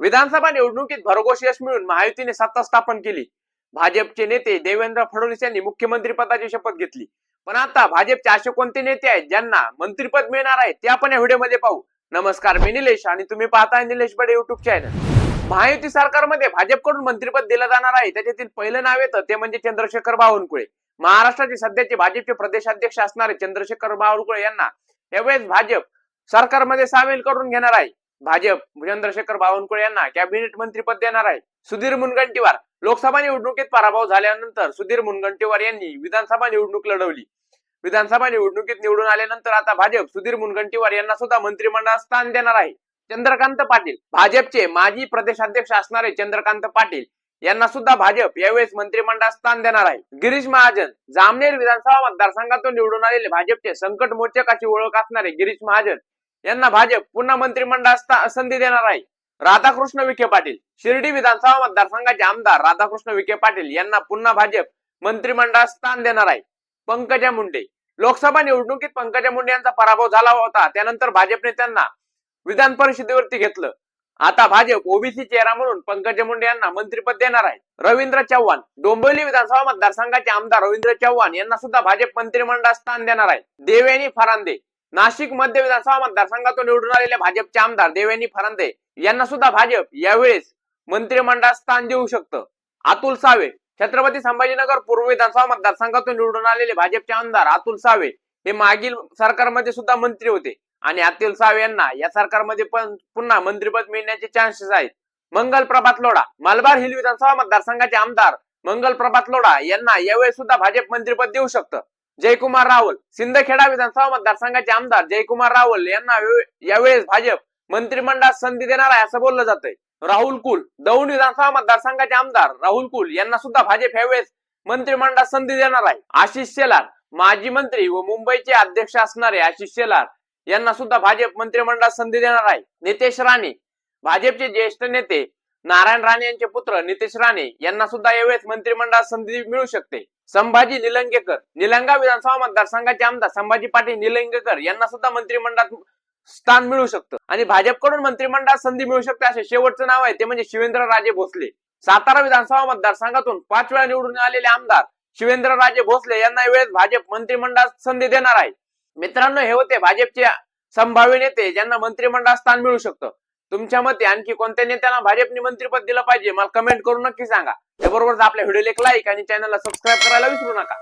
विधानसभा निवडणुकीत भरघोष यश मिळून महायुतीने सत्ता स्थापन केली. भाजपचे नेते देवेंद्र फडणवीस यांनी मुख्यमंत्री पदाची शपथ घेतली. पण आता भाजपचे असे कोणते नेते आहेत ज्यांना मंत्रीपद मिळणार आहे ते आपण या व्हिडिओमध्ये पाहू. नमस्कार मी निलेश आणि तुम्ही पाहताय निलेश बडे युट्यूब चॅनल महायुती सरकारमध्ये भाजपकडून मंत्रीपद दिलं जाणार आहे. त्याच्यातील पहिलं नाव येतं ते म्हणजे चंद्रशेखर बावनकुळे. महाराष्ट्राचे सध्याचे भाजपचे प्रदेशाध्यक्ष असणारे चंद्रशेखर बावनकुळे यांना यावेळेस भाजप सरकारमध्ये सामील करून घेणार आहे. भाजप चंद्रशेखर बावनकुळे यांना कॅबिनेट मंत्रीपद देणार आहे. सुधीर मुनगंटीवार लोकसभा निवडणुकीत पराभव झाल्यानंतर सुधीर मुनगंटीवार यांनी विधानसभा निवडणूक लढवली. विधानसभा निवडणुकीत निवडून आल्यानंतर आता भाजप सुधीर मुनगंटीवार यांना सुद्धा मंत्रिमंडळात स्थान देणार आहे. चंद्रकांत पाटील भाजपचे माजी प्रदेशाध्यक्ष असणारे चंद्रकांत पाटील यांना सुद्धा भाजप यावेळेस मंत्रिमंडळात स्थान देणार आहे. गिरीश महाजन जामनेर विधानसभा मतदारसंघातून निवडून आलेले भाजपचे संकट मोर्चक अशी ओळख असणारे गिरीश महाजन यांना भाजप पुन्हा मंत्रिमंडळात संधी देणार आहे. राधाकृष्ण विखे पाटील शिर्डी विधानसभा मतदारसंघाचे आमदार राधाकृष्ण विखे पाटील यांना पुन्हा भाजप मंत्रिमंडळात स्थान देणार आहे. पंकजा मुंडे लोकसभा निवडणुकीत पंकजा मुंडे यांचा पराभव झाला होता. त्यानंतर भाजपने त्यांना विधान परिषदेवरती घेतलं. आता भाजप ओबीसी चेहरा म्हणून पंकजा मुंडे यांना मंत्रीपद देणार आहे. रवींद्र चव्हाण डोंबिवली विधानसभा मतदारसंघाचे आमदार रवींद्र चव्हाण यांना सुद्धा भाजप मंत्रिमंडळात स्थान देणार आहे. देवेनी फरांदे नाशिक मध्य विधानसभा मतदारसंघातून निवडून आलेले भाजपचे आमदार देवेनी फरांदे यांना सुद्धा भाजप यावेळेस मंत्रिमंडळात स्थान देऊ शकतं. अतुल सावे छत्रपती संभाजीनगर पूर्व विधानसभा मतदारसंघातून निवडून आलेले भाजपचे आमदार अतुल सावे हे मागील सरकारमध्ये सुद्धा मंत्री होते. आणि अतुल सावे यांना या सरकारमध्ये पण पुन्हा मंत्रीपद मिळण्याचे चान्सेस आहेत. मंगल प्रभात लोढा मलबार हिल विधानसभा मतदारसंघाचे आमदार मंगल प्रभात लोढा यांना यावेळेस सुद्धा भाजप मंत्रिपद देऊ शकतं. जयकुमार रावल सिंदखेडा विधानसभा मतदारसंघाचे आमदार जयकुमार रावल यांना यावेळेस भाजप मंत्रिमंडळात संधी देणार आहे असं बोललं जातंय. राहुल कुल दौंड विधानसभा मतदारसंघाचे आमदार राहुल कुल यांना सुद्धा भाजप यावेळेस मंत्रिमंडळात संधी देणार आहे. आशिष शेलार माजी मंत्री व मुंबईचे अध्यक्ष असणारे आशिष शेलार यांना सुद्धा भाजप मंत्रिमंडळात संधी देणार आहे. नितेश राणे भाजपचे ज्येष्ठ नेते नारायण राणे यांचे पुत्र नितेश राणे यांना सुद्धा यावेळेस मंत्रिमंडळात संधी मिळू शकते. संभाजी निलंगेकर निलंगा विधानसभा मतदारसंघाचे आमदार संभाजी पाटील निलंगेकर यांना सुद्धा मंत्रिमंडळात स्थान मिळू शकतं. आणि भाजपकडून मंत्रिमंडळात संधी मिळू शकते असे शेवटचं नाव आहे ते म्हणजे शिवेंद्र राजे भोसले. सातारा विधानसभा मतदारसंघातून पाच वेळा निवडून आलेले आमदार शिवेंद्र राजे भोसले यांना यावेळेस भाजप मंत्रिमंडळात संधी देणार आहे. मित्रांनो हे होते भाजपचे संभाव्य नेते ज्यांना मंत्रिमंडळात स्थान मिळू शकतं. तुमच्या मते आणखी कोणत्या नेत्याला भाजपने मंत्रिपद दिलं पाहिजे? मला कमेंट करून नक्की सांगा. त्याबरोबरच आपल्या व्हिडिओला एक लाईक आणि चॅनलला सबस्क्राईब करायला विसरू नका.